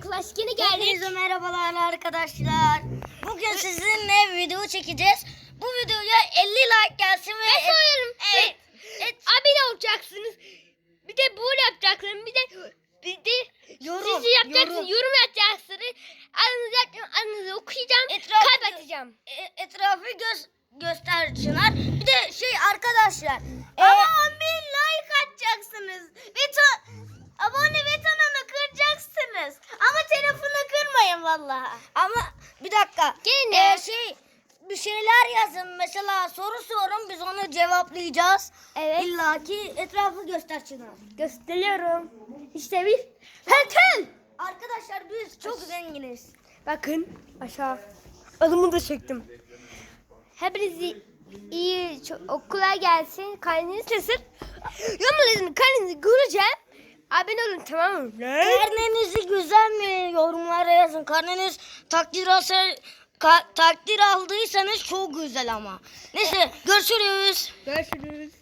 kanalına Clash yeni geldik. Hepinize merhabalar arkadaşlar. Bugün sizinle video çekeceğiz. Bu videoya 50 like gelsin ve... Ben soruyorum. Evet. Evet. Abone olacaksınız. Bir de bu yapacaksınız. Bir de bir de Yorum, sizi yapacaksınız. yorum. Yorum, yapacaksınız. Adınızı yapacağım. Adınızı okuyacağım. Etrafı- Kalp atacağım. E, etrafı göz, göster Çınar. Bir de şey arkadaşlar. e, Ama 10 bin like atacaksınız. Ve abone butonunu kıracaksınız. Ama telefonu kırmayın vallahi. ama bir dakika. Gene. E, şey bir şeyler yazın. Mesela soru sorun biz onu cevaplayacağız. Evet. İlla ki etrafı göster Çınar. Gösteriyorum. İşte bir pentel. Arkadaşlar biz çok zenginiz. Bakın aşağı. Adımı da çektim. Hepinizi iyi okula gelsin. Kalbiniz nasıl? Yorumlarınızı kalbinizi göreceğim. Abone olun tamam mı? Karnenizi güzel? Yazın. Karneniz takdir alsa ka- takdir aldıysanız çok güzel ama. Neyse görüşürüz. Görüşürüz.